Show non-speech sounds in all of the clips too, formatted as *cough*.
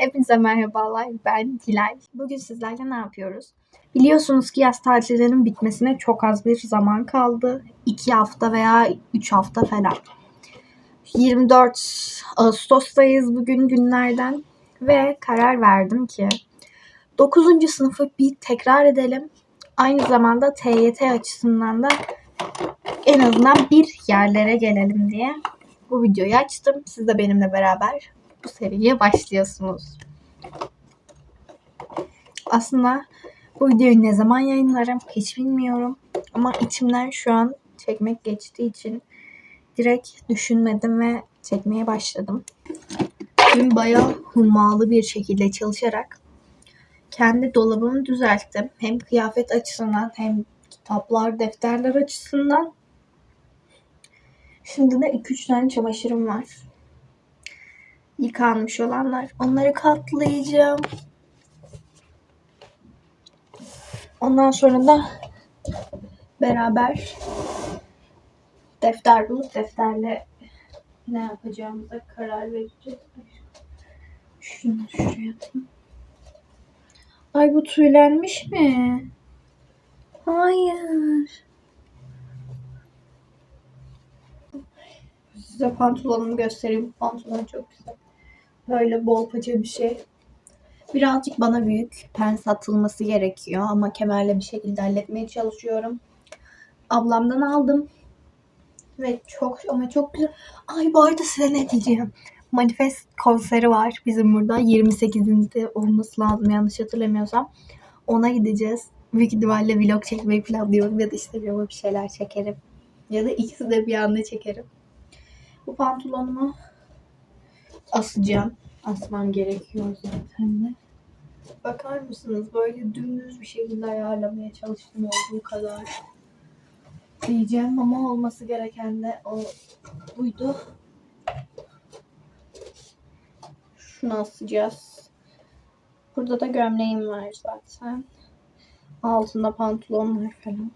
Hepinize merhabalar. Ben Hilal. Bugün sizlerle ne yapıyoruz? Biliyorsunuz ki yaz tatillerinin bitmesine çok az bir zaman kaldı. 2 hafta veya 3 hafta falan. 24 Ağustos'tayız bugün günlerden ve karar verdim ki 9. sınıfı bir tekrar edelim. Aynı zamanda TYT açısından da en azından bir yerlere gelelim diye bu videoyu açtım. Siz de benimle beraber bu seriye başlıyorsunuz. Aslında bu videoyu ne zaman yayınlarım hiç bilmiyorum. Ama içimden şu an çekmek geçtiği için direkt düşünmedim ve çekmeye başladım. Dün bayağı hummalı bir şekilde çalışarak kendi dolabımı düzelttim. Hem kıyafet açısından hem kitaplar, defterler açısından. Şimdi de 2-3 tane çamaşırım var. Yıkanmış olanlar. Onları katlayacağım. Ondan sonra da beraber defter bulup defterle ne yapacağımıza karar vereceğiz. Şunu şuraya atayım. Ay bu tüylenmiş mi? Hayır. Size pantolonumu göstereyim. Pantolon çok güzel. Böyle bol paça bir şey. Birazcık bana büyük. Pen satılması gerekiyor ama kemerle bir şekilde halletmeye çalışıyorum. Ablamdan aldım. Ve çok ama çok güzel. Ay bu arada size ne diyeceğim. Manifest konseri var bizim burada. 28'inde olması lazım yanlış hatırlamıyorsam. Ona gideceğiz. Büyük ihtimalle vlog çekmeyi planlıyorum ya da işte bir şeyler çekerim. Ya da ikisi de bir anda çekerim. Bu pantolonumu asacağım. Asmam gerekiyor zaten de. Bakar mısınız? Böyle dümdüz bir şekilde ayarlamaya çalıştım olduğu kadar. Diyeceğim ama olması gereken de o buydu. Şunu asacağız. Burada da gömleğim var zaten. Altında pantolon var falan.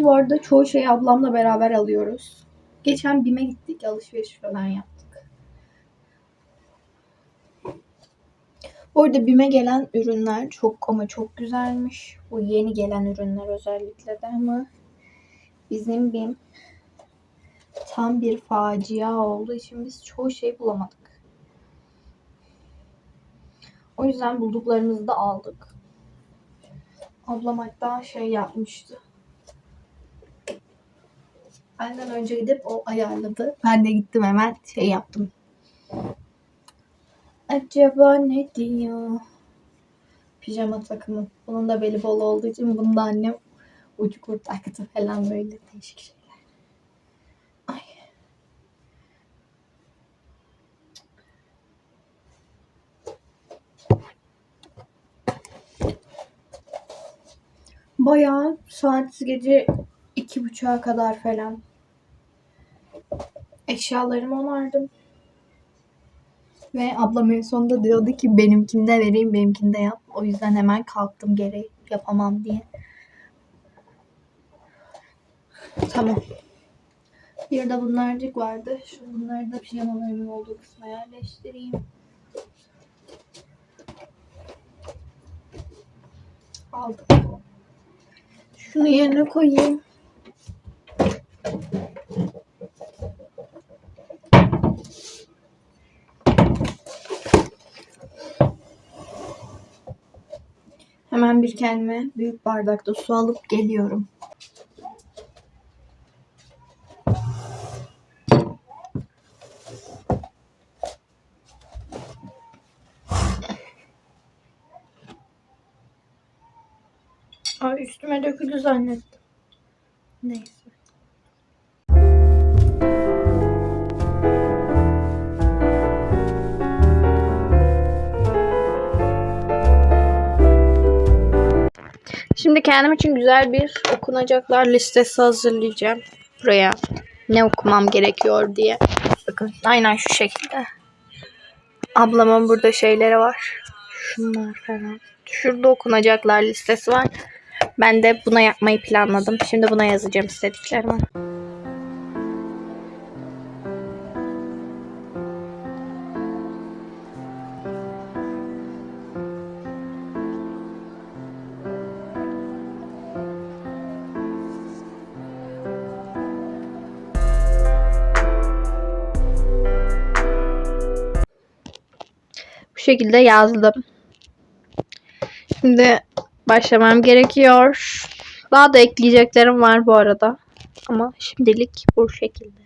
Biz bu arada çoğu şeyi ablamla beraber alıyoruz. Geçen BİM'e gittik, alışveriş falan yaptık. Bu arada BİM'e gelen ürünler çok ama çok güzelmiş. Bu yeni gelen ürünler özellikle de ama bizim BİM tam bir facia olduğu için biz çoğu şey bulamadık. O yüzden bulduklarımızı da aldık. Ablam hatta şey yapmıştı. Benden önce gidip o ayarladı. Ben de gittim hemen şey yaptım. Acaba ne diyor? Pijama takımı. Bunun da beli bol olduğu için bunu da annem ucu kurt taktı falan böyle değişik şeyler. Ay. Bayağı saat gece iki buçuğa kadar falan eşyalarımı onardım. Ve ablam en sonunda diyordu ki benimkinde vereyim benimkinde yap. O yüzden hemen kalktım geri yapamam diye. Tamam. Bir de bunlarcık vardı. Şu bunları da pijamalarımın olduğu kısma yerleştireyim. Aldım. Şunu yerine koyayım. Hemen bir kendime büyük bardakta su alıp geliyorum. Ay üstüme döküldü zannettim. Neyse. Şimdi kendim için güzel bir okunacaklar listesi hazırlayacağım. Buraya ne okumam gerekiyor diye. Bakın aynen şu şekilde. Ablamın burada şeyleri var. Şunlar falan. Şurada okunacaklar listesi var. Ben de buna yapmayı planladım. Şimdi buna yazacağım istediklerimi. Şekilde yazdım. Şimdi başlamam gerekiyor. Daha da ekleyeceklerim var bu arada. Ama şimdilik bu şekilde.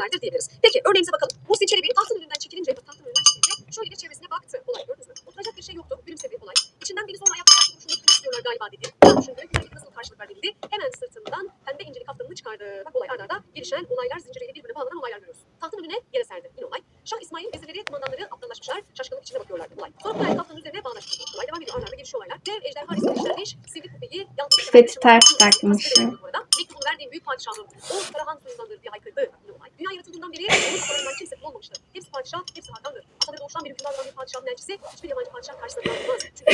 Türlerdir diyebiliriz. Peki örneğimize bakalım. Muhsin Çelebi tahtın önünden çekilince, tahtın önünden çekilince şöyle bir çevresine baktı. Olay gördünüz mü? Oturacak bir şey yoktu. Gülümsedi olay. İçinden biri sonra ayakta karşı kurşunu tutmak istiyorlar galiba dedi. Ben düşündü. Güvenlik nasıl karşılık verdi dedi. Hemen sırtından pembe inceli kaftanını çıkardı. Bak olay arda arda gelişen olaylar zinciriyle birbirine bağlanan olaylar görüyoruz. Tahtın önüne yere serdi. Yine olay. Şah İsmail vezirleri, kumandanları aptallaşmışlar. Şaşkınlık içinde bakıyorlardı. Olay. Sonra Kubilay kaftanın üzerine bağlaştırdı. Olay devam ediyor. Arda arda gelişiyor olaylar. Dev ejderha resmi işlenmiş. Sivri kupeyi yalnız Pipeti ters takmışım. bu arada. Mektubunu verdiğim büyük padişahım. O Karahan soyundandır diye haykırdı. Yine olay. Dünya yaratıldığından beri onun bulunmamıştır. Hepsi padişah, hepsi hakandır. Ataları oluşan bir hükümdardan bir padişahın elçisi hiçbir yabancı padişah karşısında durmaz. Çünkü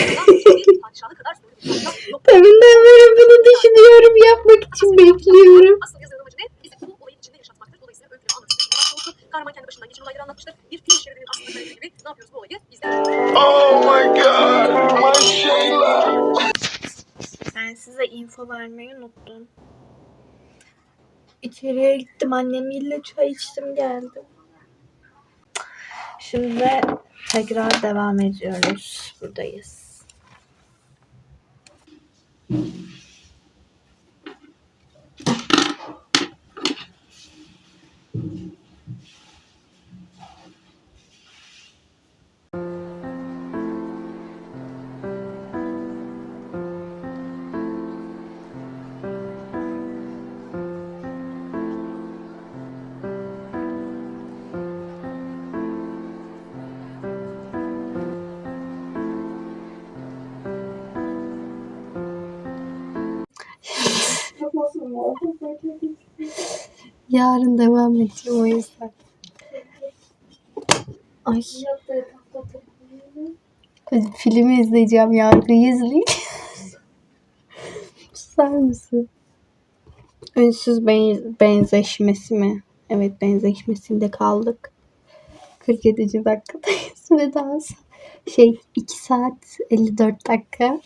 kendi *laughs* padişahı kadar sorumlu bir padişah yok. Deminden beri bunu düşünüyorum. Yapmak için bekliyorum. Asıl yazarın amacı ne? Bizi bu olayın içinde yaşatmaktır. Dolayısıyla öyküleri anlatmıştır. Kahraman kendi başından geçen olayları anlatmıştır. Bir film şeridinin aslında söylediği gibi ne yapıyoruz bu olayı? Biz de Oh my god, my Shayla. Ben size info vermeyi unuttum. İçeriye gittim annemle çay içtim geldim. Şimdi tekrar devam ediyoruz. Buradayız. Yarın devam edeceğim o yüzden. Ay. Filmi izleyeceğim. Yargıyı izleyeceğim. *laughs* Susar mısın? Ünsüz ben- benzeşmesi mi? Evet benzeşmesinde kaldık. 47. dakikadayız *laughs* ve daha şey 2 saat 54 dakika.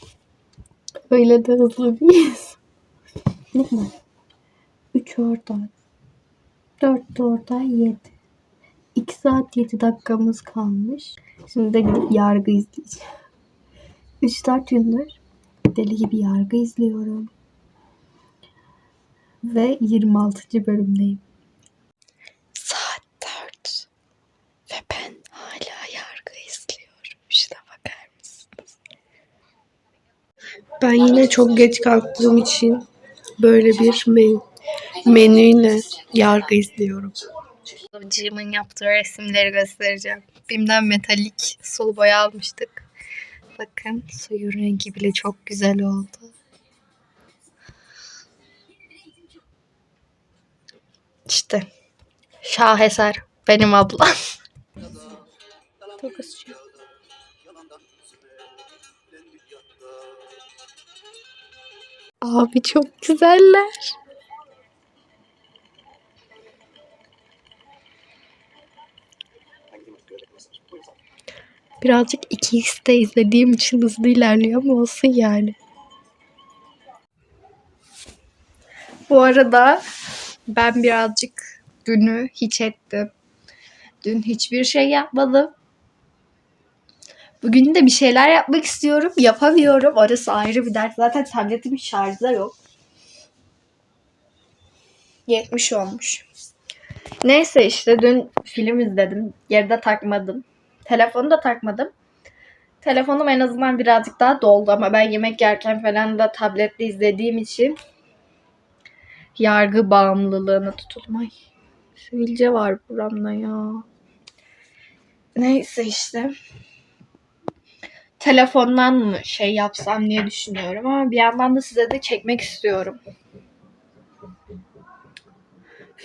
Öyle de hızlı değiliz. Var? 3 orada. 4 de orada 7. 2 saat 7 dakikamız kalmış. Şimdi de gidip yargı izleyeceğim. 3-4 gündür deli gibi yargı izliyorum. Ve 26. bölümdeyim. Saat 4. Ve ben hala yargı izliyorum. Şuna bakar mısınız? Ben yine çok geç kalktığım için böyle bir men menüyle yargı izliyorum. Cim'in yaptığı resimleri göstereceğim. Bim'den metalik sulu boya almıştık. Bakın suyun rengi bile çok güzel oldu. İşte şaheser benim ablam. Çok ısıtıyor. Abi çok güzeller. Birazcık 2x'te izlediğim için hızlı ilerliyor ama olsun yani. Bu arada ben birazcık günü hiç ettim. Dün hiçbir şey yapmadım. Bugün de bir şeyler yapmak istiyorum. Yapamıyorum. Orası ayrı bir dert. Zaten tabletimin şarjı da yok. 70 olmuş. Neyse işte dün film izledim. Geride takmadım. Telefonu da takmadım. Telefonum en azından birazcık daha doldu ama ben yemek yerken falan da tabletle izlediğim için yargı bağımlılığına tutuldum. Ay sivilce var buramda ya. Neyse işte. Telefondan mı şey yapsam diye düşünüyorum ama bir yandan da size de çekmek istiyorum.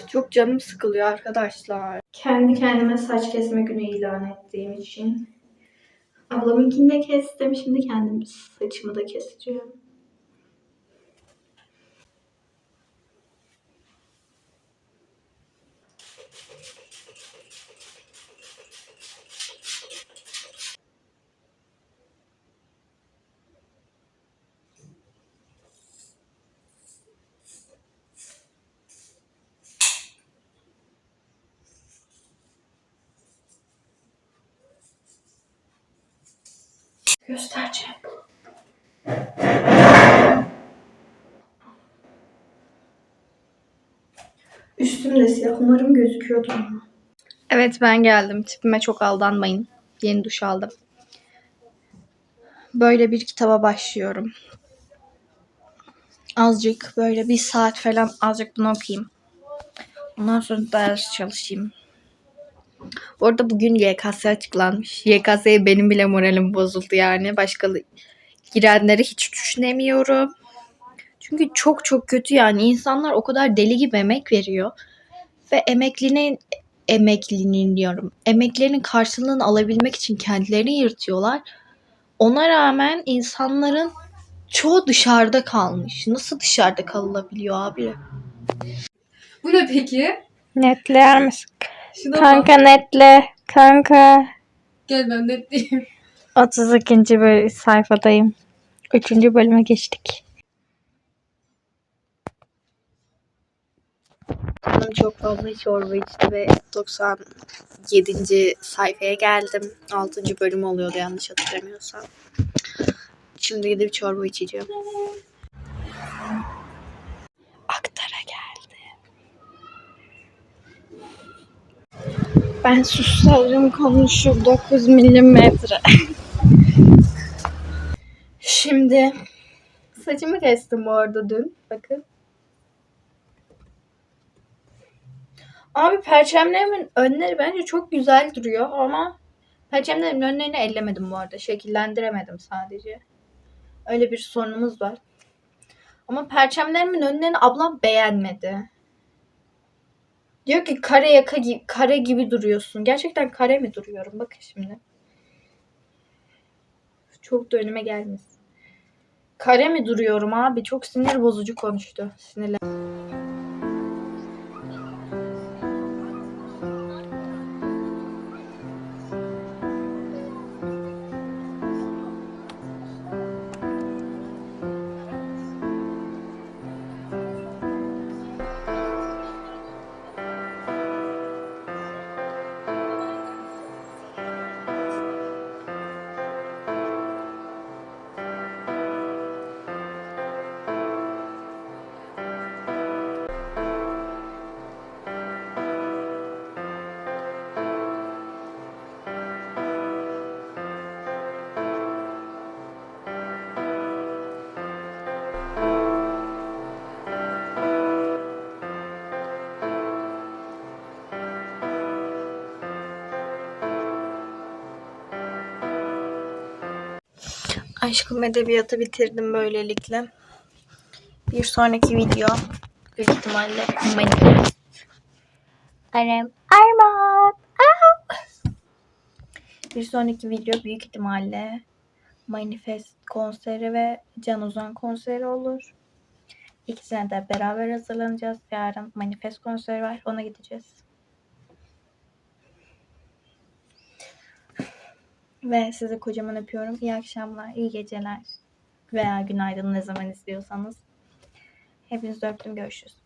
Çok canım sıkılıyor arkadaşlar. Kendi kendime saç kesme günü ilan ettiğim için. Ablamınkini de kestim. Şimdi kendim saçımı da keseceğim. Göstereceğim. Üstüm de siyah. Umarım gözüküyordu ama. Evet ben geldim. Tipime çok aldanmayın. Yeni duş aldım. Böyle bir kitaba başlıyorum. Azıcık böyle bir saat falan azıcık bunu okuyayım. Ondan sonra ders çalışayım. Bu arada bugün YKS açıklanmış. YKS'ye benim bile moralim bozuldu yani. Başka girenleri hiç düşünemiyorum. Çünkü çok çok kötü yani. İnsanlar o kadar deli gibi emek veriyor. Ve emeklinin emeklinin diyorum. Emeklerinin karşılığını alabilmek için kendilerini yırtıyorlar. Ona rağmen insanların çoğu dışarıda kalmış. Nasıl dışarıda kalınabiliyor abi? Bu ne peki? Netler misin? Şuna Kanka netle. Kanka. Gel ben netleyeyim. *laughs* 32. böl- sayfadayım. 3. bölüme geçtik. Hanım çok fazla çorba içti ve 97. sayfaya geldim. 6. bölüm oluyordu yanlış hatırlamıyorsam. Şimdi gidip çorba içeceğim. Ben susarım konuşur 9 milimetre. *laughs* Şimdi saçımı kestim bu arada dün. Bakın. Abi perçemlerimin önleri bence çok güzel duruyor ama perçemlerimin önlerini ellemedim bu arada. Şekillendiremedim sadece. Öyle bir sorunumuz var. Ama perçemlerimin önlerini ablam beğenmedi. Diyor ki kare yaka gibi, kare gibi duruyorsun. Gerçekten kare mi duruyorum? Bakın şimdi. Çok da önüme gelmesin. Kare mi duruyorum abi? Çok sinir bozucu konuştu. Sinirlen. Aşkım edebiyatı bitirdim böylelikle. Bir sonraki video büyük ihtimalle manifest. Arem Armağan. Bir sonraki video büyük ihtimalle manifest konseri ve Can Ozan konseri olur. İkisine de beraber hazırlanacağız. Yarın manifest konseri var. Ona gideceğiz. Ve sizi kocaman öpüyorum. İyi akşamlar, iyi geceler veya günaydın ne zaman izliyorsanız. Hepinizi öptüm. Görüşürüz.